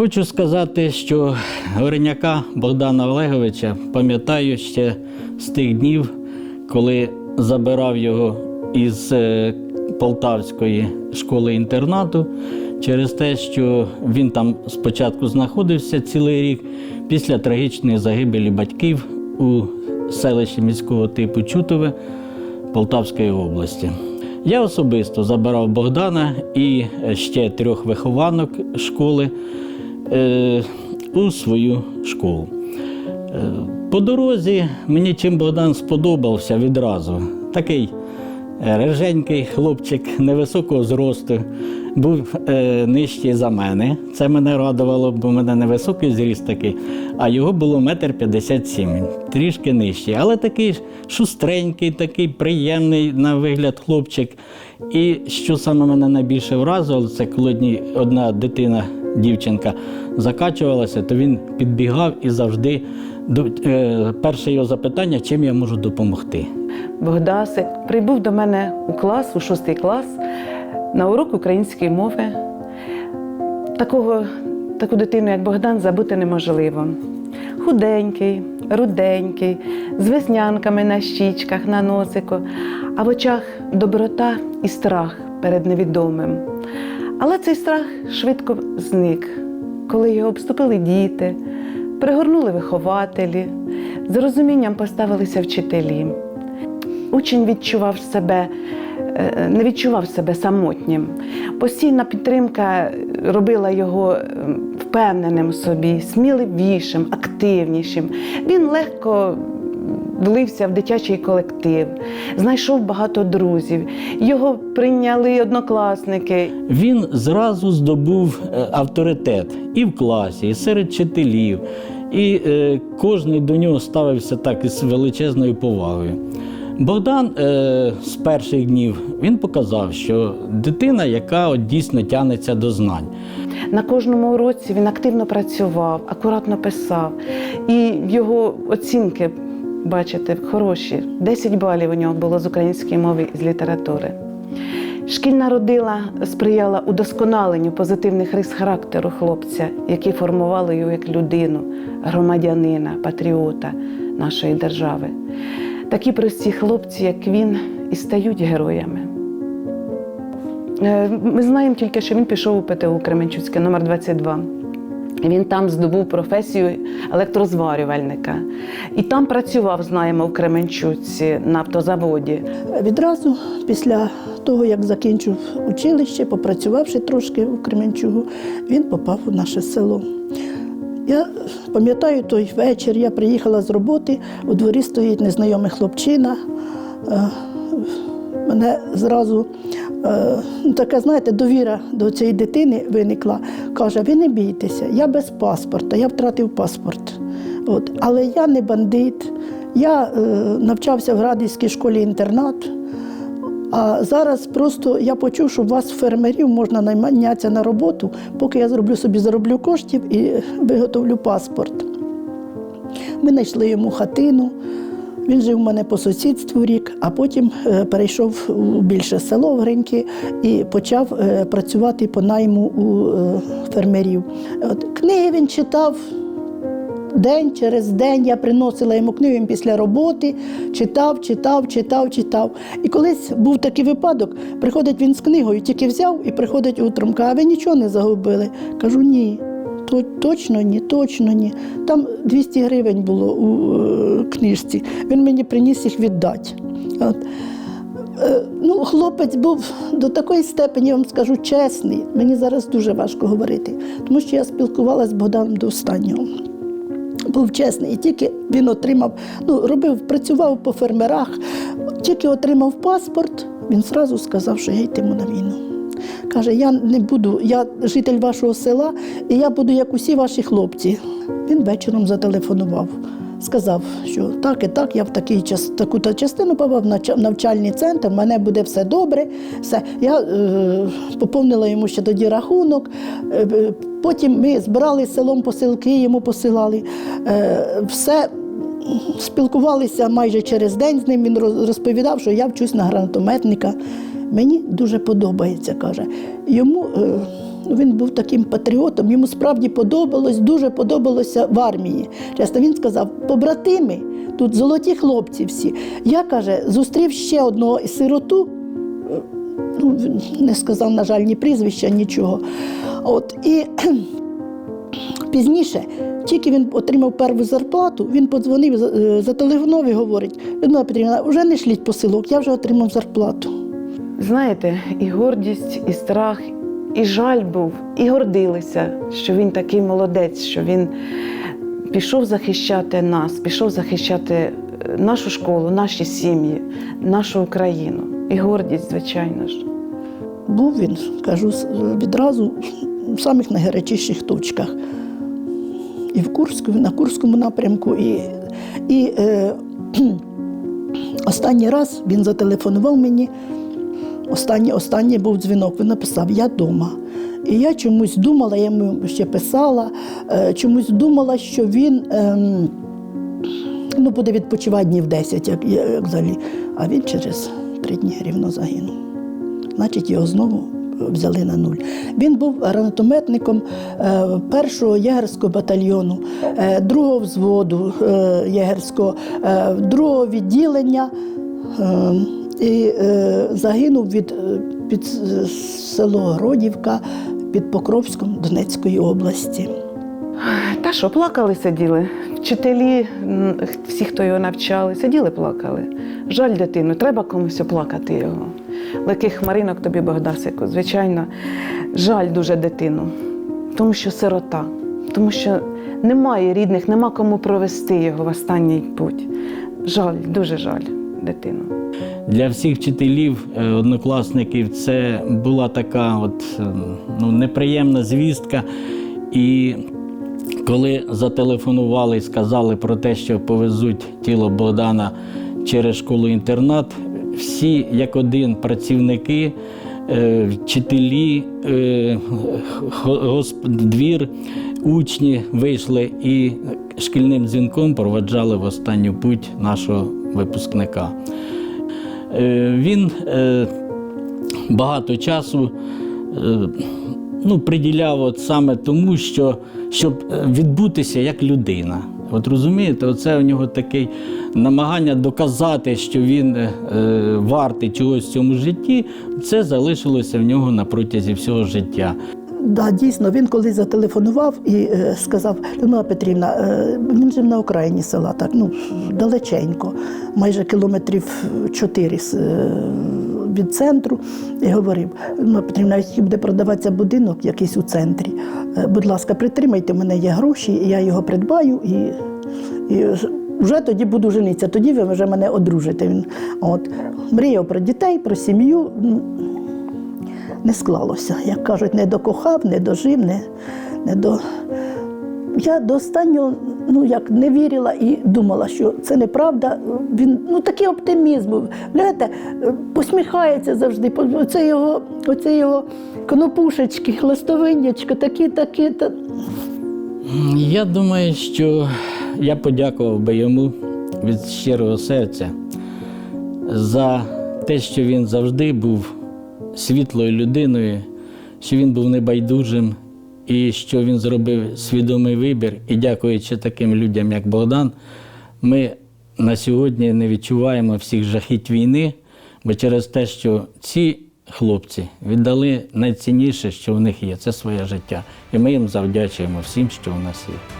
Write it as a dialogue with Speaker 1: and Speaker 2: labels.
Speaker 1: Хочу сказати, що Гореняка Богдана Олеговича пам'ятаю ще з тих днів, коли забирав його із е, Полтавської школи-інтернату через те, що він там спочатку знаходився цілий рік після трагічної загибелі батьків у селищі міського типу Чутове Полтавської області. Я особисто забирав Богдана і ще трьох вихованок школи у свою школу. Е, По дорозі мені чим Богдан сподобався відразу. Такий е, реженький хлопчик невисокого зросту, був е, нижчий за мене. Це мене радувало, бо в мене невисокий зріст такий, а його було метр п'ятдесят сім, трішки нижчий. Але такий шустренький, такий приємний на вигляд хлопчик. І що саме мене найбільше вразило, це коли одна дитина, дівчинка закачувалася, то він підбігав і завжди е, перше його запитання, чим я можу допомогти.
Speaker 2: Богдасик прибув до мене у клас, у шостий клас, на урок української мови. Такого, таку дитину, як Богдан, забути неможливо. Худенький, руденький, з веснянками на щічках, на носику, а в очах доброта і страх перед невідомим. Але цей страх швидко зник, коли його обступили діти, пригорнули вихователі, з розумінням поставилися вчителі. Учень відчував себе, е, не відчував себе самотнім. Постійна підтримка робила його е, впевненим собі, сміливішим, активнішим. Він легко влився в дитячий колектив, знайшов багато друзів. Його прийняли однокласники.
Speaker 1: Він зразу здобув е, авторитет і в класі, і серед вчителів, і е, кожен до нього ставився так із величезною повагою. Богдан е, з перших днів він показав, що дитина, яка от дійсно тягнеться до знань.
Speaker 2: На кожному уроці він активно працював, акуратно писав. І його оцінки, бачите, хороші. 10 балів у нього було з української мови і з літератури. Шкільна родила сприяла удосконаленню позитивних рис характеру хлопця, які формували його як людину, громадянина, патріота нашої держави. Такі прості хлопці, як він, і стають героями. Е, Ми знаємо тільки, що він пішов у ПТУ Кременчуцьке, номер 22. Він там здобув професію електрозварювальника. І там працював, знаємо, в Кременчуці на автозаводі.
Speaker 3: Відразу після того, як закінчив училище, попрацювавши трошки у Кременчугу, він попав у наше село. Я пам'ятаю той вечір, я приїхала з роботи, у дворі стоїть незнайомий хлопчина. Мене зразу е, ну, така, знаєте, довіра до цієї дитини виникла. Каже, ви не бійтеся, я без паспорта, я втратив паспорт. От. Але я не бандит. Я е, навчався в Радівській школі-інтернат. А зараз просто я почув, що у вас фермерів можна найматися на роботу, поки я зроблю собі зароблю коштів і виготовлю паспорт. Ми знайшли йому хатину. Він жив у мене по сусідству рік, а потім е, перейшов у більше село в Гриньки і почав е, працювати по найму у е, фермерів. От, книги він читав день через день. Я приносила йому книги він після роботи, читав, читав, читав, читав. І колись був такий випадок, приходить він з книгою, тільки взяв і приходить утром, каже, а ви нічого не загубили. Кажу, ні. То- Точно ні, точно ні. Там 200 гривень було у е, книжці. Він мені приніс їх віддати. От. Е, Ну, хлопець був до такої степені, я вам скажу, чесний. Мені зараз дуже важко говорити, тому що я спілкувалася з Богданом до останнього. Був чесний, і тільки він отримав, ну, робив, працював по фермерах, тільки отримав паспорт, він зразу сказав, що я йтиму на війну. Каже, я не буду, я житель вашого села, і я буду як усі ваші хлопці. Він вечором зателефонував, сказав, що так і так, я в такий час, таку та частину попав в навчальний центр, в мене буде все добре. Все. Я е, поповнила йому ще тоді рахунок. Е, потім ми збирали селом посилки, йому посилали. Е, все спілкувалися майже через день з ним. Він розповідав, що я вчусь на гранатометника. Мені дуже подобається, каже. Йому е, Ну, він був таким патріотом, йому справді подобалось, дуже подобалося в армії. Часто він сказав: побратими, тут золоті хлопці всі. Я каже, зустрів ще одного сироту. е, Ну, не сказав, на жаль, ні прізвища, нічого. От, і Пізніше, тільки він отримав першу зарплату, він подзвонив, е, зателефонував і говорить: Людмила Петрівна, вже не шліть посилок, я вже отримав зарплату.
Speaker 2: Знаєте, і гордість, і страх, і жаль був, і гордилися, що він такий молодець, що він пішов захищати нас, пішов захищати е, нашу школу, наші сім'ї, нашу Україну. І гордість, звичайно ж.
Speaker 3: Був він, кажу, відразу в самих найгарячіших точках. І в Курську, на Курському напрямку. І, і е, останній раз він зателефонував мені. Останній, останній був дзвінок, він написав Я вдома. І я чомусь думала, я йому ще писала, е, чомусь думала, що він ем, ну, буде відпочивати днів 10, як, як взагалі. А він через три дні рівно загинув значить його знову взяли на нуль. Він був гранатометником е, першого єгерського батальйону, е, другого взводу е, єгерського, е, другого відділення. І е, загинув від е, під е, село Гродівка під Покровськом Донецької області.
Speaker 2: Та що, плакали, сиділи. Вчителі, всі, хто його навчали, сиділи, плакали. Жаль дитину, треба комусь оплакати його. Легких хмаринок тобі Богдасику, звичайно, жаль дуже дитину, тому що сирота, тому що немає рідних, нема кому провести його в останній путь. Жаль, дуже жаль дитину.
Speaker 1: Для всіх вчителів, е, однокласників, це була така от, е, ну, неприємна звістка. І коли зателефонували і сказали про те, що повезуть тіло Богдана через школу-інтернат, всі як один працівники, е, вчителі, двір, учні вийшли і шкільним дзвінком проведжали в останню путь нашого випускника. Е, Він е, багато часу е, ну, приділяв от саме тому, що, щоб відбутися як людина. От розумієте, оце у нього таке намагання доказати, що він е, вартий чогось в цьому житті, це залишилося в нього на протязі всього життя.
Speaker 3: Да, дійсно, він коли зателефонував і е, сказав, Людмила Петрівна, е, він жив на окраїні села, так, ну, далеченько, майже кілометрів чотири е, від центру, і говорив, Людмила Петрівна, якщо буде продаватися будинок якийсь у центрі, будь ласка, притримайте, мене є гроші, я його придбаю і, і вже тоді буду женитися, тоді ви вже мене одружите. Він от, мріяв про дітей, про сім'ю. Не склалося. Як кажуть, не докохав, не дожив, не, не до. Я до останнього ну, як не вірила і думала, що це неправда. Він ну такий оптимізм був. Знаєте, посміхається завжди. Оце його, оце його конопушечки, ластовиннячко, такі, такі. Та...
Speaker 1: Я думаю, що я подякував би йому від щирого серця за те, що він завжди був світлою людиною, що він був небайдужим і що він зробив свідомий вибір. І дякуючи таким людям, як Богдан, ми на сьогодні не відчуваємо всіх жахіть війни, бо через те, що ці хлопці віддали найцінніше, що в них є, це своє життя. І ми їм завдячуємо всім, що у нас є.